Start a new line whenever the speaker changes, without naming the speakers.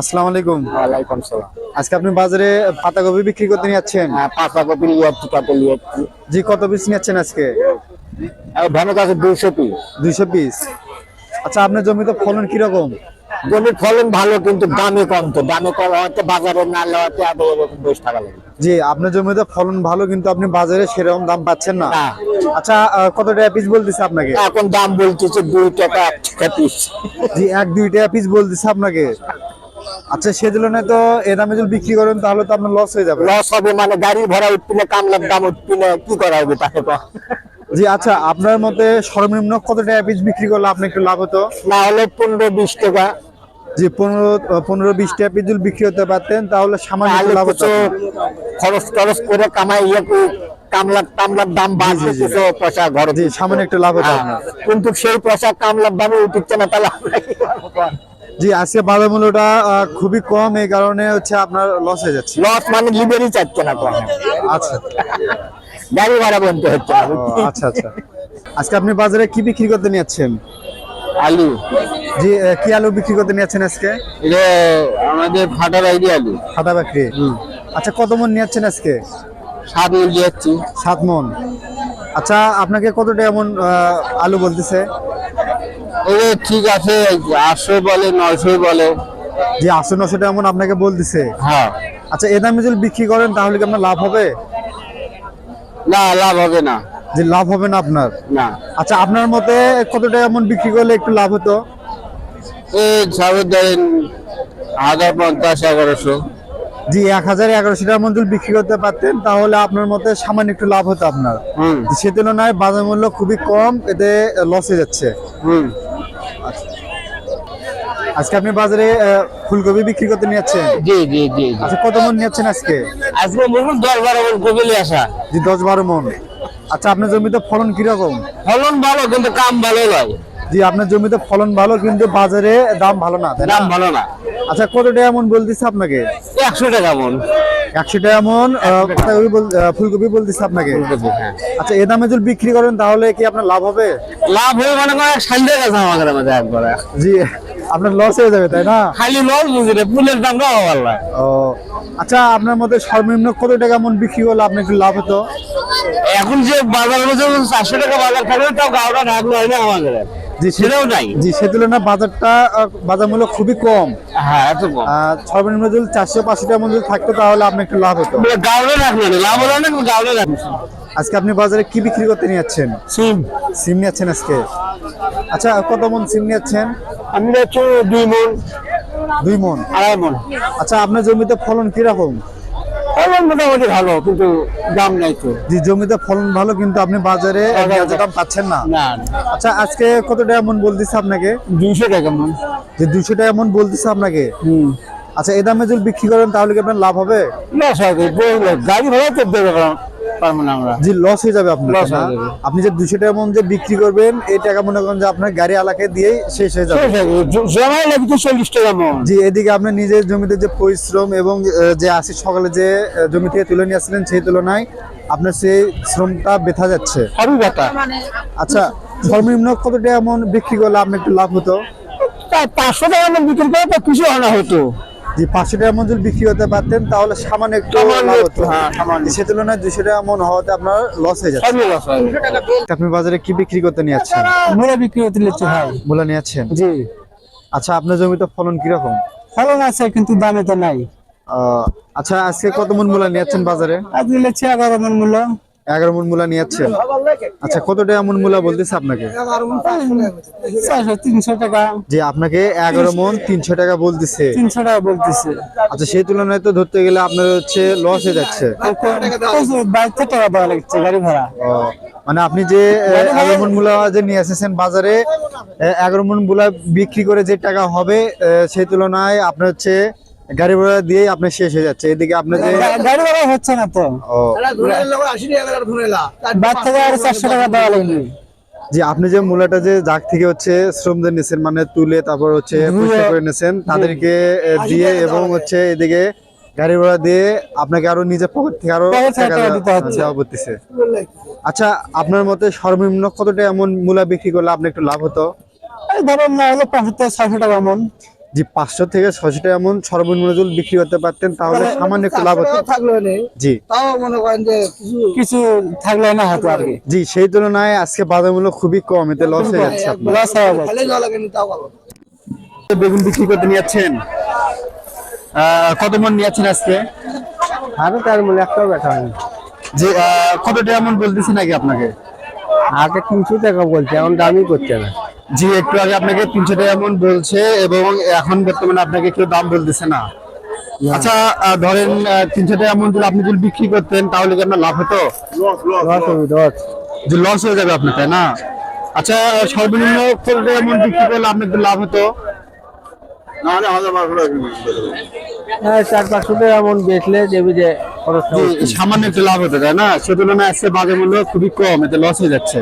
আসসালামু আলাইকুম।
ওয়ালাইকুম সালাম।
আজকে আপনি বাজারে পাতাকপি বিক্রি করতে
হ্যাঁ পাতা কপি লিয়াচ্ছি কত
জি কত পিস আজকে?
আর কাছে দুইশো পিস
দুইশো পিস আচ্ছা আপনার জমিতে ফলন কীরকম?
জমির ফলন ভালো কিন্তু দামে কম তো। দামে কম হয়তো বাজারে না আবার এরকম দশ টাকা লাগে।
জি আপনার জমিতে ফলন ভালো কিন্তু আপনি বাজারে সেরকম দাম পাচ্ছেন না। আচ্ছা কত টাকা পিস বলতেছে আপনাকে?
এখন দাম বলতেছে দুই টাকা এক টাকা পিস
জি এক দুই টাকা পিস বলতেছে আপনাকে। আচ্ছা সে তুলনায় তো এ দামে যদি বিক্রি করেন তাহলে তো আপনার লস হয়ে যাবে।
লস হবে মানে গাড়ি ভাড়া উঠপিলে কামলার দাম উঠপিলে কি করা হবে তাকে তো?
জি আচ্ছা আপনার মতে সর্বনিম্ন কত টাকা পিস বিক্রি করলে আপনি একটু লাভ হতো?
না হলে পনেরো বিশ টাকা।
যে পনেরো পনেরো বিশ টাকা পিস যদি বিক্রি হতে পারতেন তাহলে সামান্য লাভ হতো।
খরচ টরচ করে কামাই ইয়ে কামলার টামলার দাম বাড়ছে
জি, জি।
কিছু পয়সা ঘর
জি সামান্য একটু লাভ হতো।
কিন্তু সেই পয়সা কামলার দামে উঠছে না তাহলে
জি আজকে বাজার মূল্যটা খুবই কম এই কারণে হচ্ছে আপনার লস হয়ে যাচ্ছে।
লস মানে লিভারই চাচ্ছে না আমার।
আচ্ছা।
গাড়ি ভাড়া বলতে হচ্ছে।
আচ্ছা আচ্ছা। আজকে আপনি বাজারে কি বিক্রি করতে নিয়েছেন?
আলু।
জি কি আলু বিক্রি করতে নিয়েছেন আজকে?
এটা আমাদের ফাটার আইডি আলু।
ফাটা বিক্রি? আচ্ছা কত মন নিয়েছেন আজকে?
সাত মিল দিয়েছি।
সাত মন। আচ্ছা আপনাকে কত টাকা মন আহ, আলু বলতেছে?
ঠিক আছে আটশো বলে নয়শো বলে।
যে আটশো নশো টাকা মন আপনাকে বলতেছে?
হ্যাঁ।
আচ্ছা এ দামে যদি বিক্রি করেন তাহলে কি আপনার লাভ হবে?
না লাভ হবে না।
যে লাভ হবে না আপনার?
না।
আচ্ছা আপনার মতে কত টাকা মন বিক্রি করলে একটু লাভ হতো?
ধরেন হাজার পঞ্চাশ এগারোশো।
জি এক হাজার এগারোশো টাকার মধ্যে যদি বিক্রি করতে পারতেন তাহলে আপনার মতে সামান্য একটু লাভ হতো আপনার।
হুম।
সে তুলনায় বাজার মূল্য খুবই কম এতে লস যাচ্ছে।
হুম।
আজকে আপনি বাজারে ফুলকপি বিক্রি করতে নিয়েছেন
জি জি জি জি।
আচ্ছা কত মন নিয়েছেন আজকে?
আজকে বলুন দশ বারো মন কপিলে আসা।
জি দশ বারো মন। আচ্ছা আপনার জমিতে ফলন কীরকম?
ফলন ভালো কিন্তু কাম ভালো নয়।
জি আপনার জমিতে ফলন ভালো কিন্তু বাজারে দাম ভালো না না?
দাম ভালো না।
আচ্ছা কত টাকা মন বলতেছে আপনাকে?
একশো টাকা মন
একশো টাকা মন ফুলকপি বলতেছে আপনাকে?
হ্যাঁ।
আচ্ছা এ দামে যদি বিক্রি করেন তাহলে কি আপনার লাভ হবে?
লাভ হয়ে মানে কোনো সাইডে গেছে আমাদের মধ্যে একবার।
জি আপনার লস হয়ে যাবে তাই না?
খালি লস বুঝি রে ফুলের দামটা ভালো
ও আচ্ছা আপনার মধ্যে সর্বনিম্ন কত টাকা মন বিক্রি করলে আপনার একটু লাভ হতো?
এখন যে বাজার চারশো টাকা বাজার থাকলে তাও গাওটা ঢাকলো হয় না আমাদের। সেটাও নাই?
জি সে তুলনায় বাজারটা বাজার মূল্য খুবই কম।
হ্যাঁ এত কম।
সর্বনিম্ন যদি চারশো পাঁচশো টাকার মধ্যে থাকতো তাহলে আপনার একটু লাভ হতো।
গাওটা রাখল না লাভ হলো না গাওটা রাখল।
আজকে আপনি বাজারে কি বিক্রি করতে নিয়ে যাচ্ছেন?
সিম।
সিম নিয়েছেন আজকে? আচ্ছা কত মন সিম নিয়েছেন
আমি যাচ্ছি দুই মন।
দুই মন।
আড়াই মন।
আচ্ছা আপনার জমিতে ফলন কীরকম?
ফলন মোটামুটি ভালো কিন্তু দাম নাই তো।
জি জমিতে ফলন ভালো কিন্তু আপনি বাজারে ন্যায্য দাম পাচ্ছেন না।
না
আচ্ছা আজকে কত টাকা মন বলতেছে আপনাকে?
দুইশো টাকা মন।
যে দুইশো টাকা মন বলতেছে আপনাকে?
হুম।
আচ্ছা এ দামে যদি বিক্রি করেন তাহলে কি আপনার লাভ হবে?
না গাড়ি ভাড়া তো দেবে পারব না আমরা।
জি লস হয়ে যাবে আপনার
Loss হয়ে যাবে।
আপনি যে দুশো টাকা মন যে বিক্রি করবেন এই টাকা মনে করেন যে আপনার গাড়ি আলাকে দিয়েই শেষ হয়ে যাবে।
শেষ হবে। জ- জমাই লাগবে চল্লিশ টাকা মন।
জি এদিকে আপনি নিজের জমিতে যে পরিশ্রম এবং যে আসি সকালে যে জমি থেকে তুলে নিয়ে আসলেন সেই তুলনায় আপনার সেই শ্রমটা বেথা যাচ্ছে।
সবই ব্যথা
আচ্ছা সর্বনিম্ন কত টাকা মন বিক্রি করলে আপনি একটু লাভ হতো?
পাঁচশো টাকা মন বিক্রি করে তো কিছু হয় না হতো
যে পাঁচশো টাকা মন যদি বিক্রি করতে পারতেন তাহলে সামান্য একটু হতো।
হ্যাঁ।
সে তুলনায় দুশো টাকা মন হওয়াতে আপনার লস হয়ে যাচ্ছে।
হয়
আপনি বাজারে কি বিক্রি করতে নিয়ে যাচ্ছেন
মুড়া বিক্রি করতে লিখছে ভাই
মূলা নিয়ে যাচ্ছেন
জি।
আচ্ছা আপনার জমিতে ফলন কীরকম?
ফলন আছে কিন্তু দামে তো নাই।
আহ, আচ্ছা আজকে কত মন মূলা নিয়ে যাচ্ছেন বাজারে?
আজকে এগারো মন মূল্য
এগারো মন মূলা নিয়ে যাচ্ছেন আচ্ছা কত টাকা মন মূলা বলতেছে আপনাকে?
তিনশো টাকা।
যে আপনাকে এগারো মন তিনশো টাকা বলতেছে।
তিনশো টাকা বলতেছে।
আচ্ছা সেই তুলনায় তো ধরতে গেলে আপনার হচ্ছে লস হয়ে যাচ্ছে।
বাইশশো টাকা দেওয়া লাগছে গাড়ি ভাড়া।
ও, মানে আপনি যে এগারো মন মূলা যে নিয়ে এসেছেন বাজারে এগারো মন মূলা বিক্রি করে যে টাকা হবে সেই তুলনায় আপনার হচ্ছে গাড়ি ভাড়া দিয়ে আপনার শেষ হয়ে যাচ্ছে। এদিকে আপনার যে
গাড়ি ভাড়া হচ্ছে না তো। চারশো টাকা দেওয়া লাগবে
যে আপনি যে মূলাটা যে যাক থেকে হচ্ছে শ্রমদের নিছেন মানে তুলে তারপর হচ্ছে পরিষ্কার করে নিছেন তাদেরকে দিয়ে এবং হচ্ছে এদিকে গাড়ি ভাড়া দিয়ে আপনাকে আরও নিজের পকেট থেকে
আরও
দেওয়া-
দিতে
পড়তেছে আচ্ছা আপনার মতে সর্বনিম্ন কতটা এমন মূলা বিক্রি করলে আপনি একটু লাভ হতো?
ধরুন না হলো পাঁচশো ছয়শো টাকা মন
জি পাঁচশো থেকে ছয়শো টাকা এমন সর্বনিম্ন যদি বিক্রি করতে পারতেন তাহলে সামান্য একটু লাভ হতো।
থাকল
জি।
তাও মনে করেন যে কিছু
কিছু থাকলে না হতো আর কি।
জি সেই তুলনায় আজকে বাজার মূল্য খুবই কম এতে লস হয়ে যাচ্ছে আপনার।
লস হয়ে
জল
বেগুন বিক্রি করতে নিয়ে যাচ্ছেন কত মন নিয়ে যাচ্ছেন আজকে?
আরও তার মূল্য একটাও বেটা হয়নি।
যে আহ, কত টাকা মন বলতেছি নাকি আপনাকে?
আগে তিনশো টাকা বলছে এখন দামই করছে না।
জি একটু আগে আপনাকে তিনশো টাকা এমন বলছে এবং এখন বর্তমানে আপনাকে কেউ দাম বলতেছে না। আচ্ছা ধরেন তিনশো টাকা এমন যদি আপনি যদি বিক্রি করতেন তাহলে কি আপনার লাভ হতো? যে লস হয়ে যাবে আপনার তাই না? আচ্ছা সর্বনিম্ন কত টাকা মন বিক্রি করলে আপনার লাভ হতো?
হ্যাঁ চার পাঁচশো টাকা এমন বেচলে দেবি যে
সামান্য একটু লাভ হতো তাই না? সে তুলনায় আজকে বাজার মূল্য খুবই কম এতে লস হয়ে যাচ্ছে।